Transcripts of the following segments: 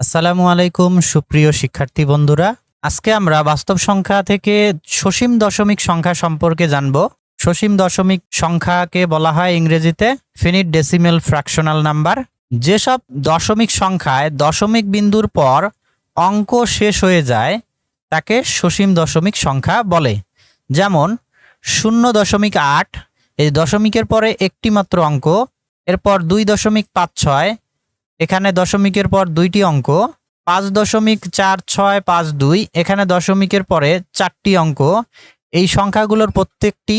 আসসালামু আলাইকুম, সুপ্রিয় শিক্ষার্থী বন্ধুরা। আজকে আমরা বাস্তব সংখ্যা থেকে সসীম দশমিক সংখ্যা সম্পর্কে জানব। সসীম দশমিক সংখ্যাকে বলা হয় ইংরেজিতে ফিনিট ডেসিমেল ফ্র্যাকশনাল নাম্বার যেসব দশমিক সংখ্যায় দশমিক বিন্দুর পর অঙ্ক শেষ হয়ে যায়, তাকে সসীম দশমিক সংখ্যা বলে। যেমন, শূন্য দশমিক আট, এই দশমিকের পরে একটি মাত্র অঙ্ক, এরপর দুই দশমিক পাঁচ ছয় এখানে দশমিকের পর দুইটি অঙ্ক, পাঁচ দশমিক চার ছয় পাঁচ দুই, এখানে দশমিকের পরে চারটি অঙ্ক। এই সংখ্যাগুলোর প্রত্যেকটি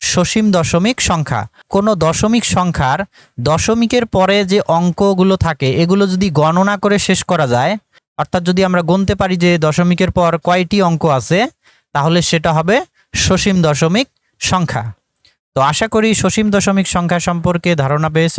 সসীম দশমিক সংখ্যা। কোনো দশমিক সংখ্যার দশমিকের পরে যে অঙ্কগুলো থাকে, এগুলো যদি গণনা করে শেষ করা যায়, অর্থাৎ যদি আমরা গুনতে পারি যে দশমিকের পর কয়টি অঙ্ক আছে, তাহলে সেটা হবে সসীম দশমিক সংখ্যা। তো আশা করি সসীম দশমিক সংখ্যা সম্পর্কে ধারণা পেয়েছ।